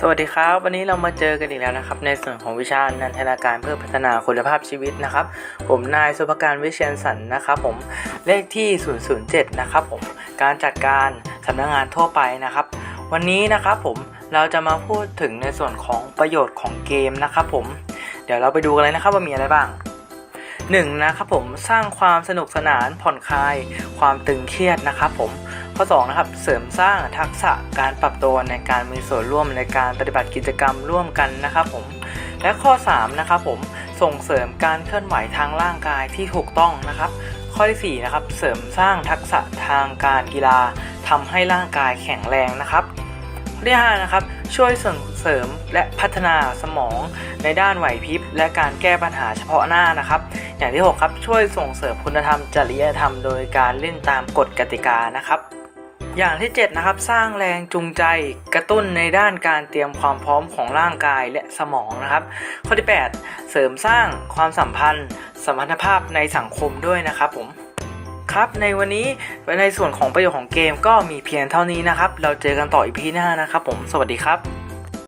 สวัสดีครับ วันนี้เรามาเจอกันอีกแล้วนะครับ ในส่วนของวิชานันทนาการเพื่อพัฒนาคุณภาพชีวิตนะครับ ผมนายสุภการวิเชียนสันนะครับผมเลขที่ 007 นะครับผมการจัดการสำนักงานทั่วไปนะครับ วันนี้นะครับผมเราจะมาพูดถึงในส่วนของประโยชน์ของเกมนะครับผมเดี๋ยวเราไปดูกันเลยนะครับว่ามีอะไรบ้างหนึ่งนะครับผมสร้างความสนุกสนานผ่อนคลาย ความตึงเครียดนะครับผม ข้อ2นะครับเสริมสร้างทักษะการปรับตัวในการมีส่วนร่วมในการปฏิบัติกิจกรรมร่วมกันนะครับผมและข้อ3นะครับผมส่งเสริมการเคลื่อนไหวทางร่างกายที่ถูกต้องนะครับ ข้อที่4นะครับเสริมสร้างทักษะทางการกีฬาทำให้ร่างกายแข็งแรงนะครับข้อที่5นะครับช่วยส่งเสริมและพัฒนาสมองในด้านไหวพริบ และการแก้ปัญหาเฉพาะหน้านะครับ อย่างที่ 6 ครับช่วยส่งเสริมคุณธรรมจริยธรรมโดยการเล่นตามกฎกติกานะครับ อย่างที่ 7 นะครับ สร้างแรงจูงใจกระตุ้นในด้านการเตรียมความพร้อมของร่างกายและสมองนะครับ ข้อที่ 8 เสริมสร้างความสัมพันธ์ สมรรถภาพในสังคมด้วยนะครับผมครับในวันนี้ในส่วนของประโยชน์ของเกมก็มีเพียงเท่านี้นะครับ เราเจอกันต่ออีพีหน้านะครับผมสวัสดีครับ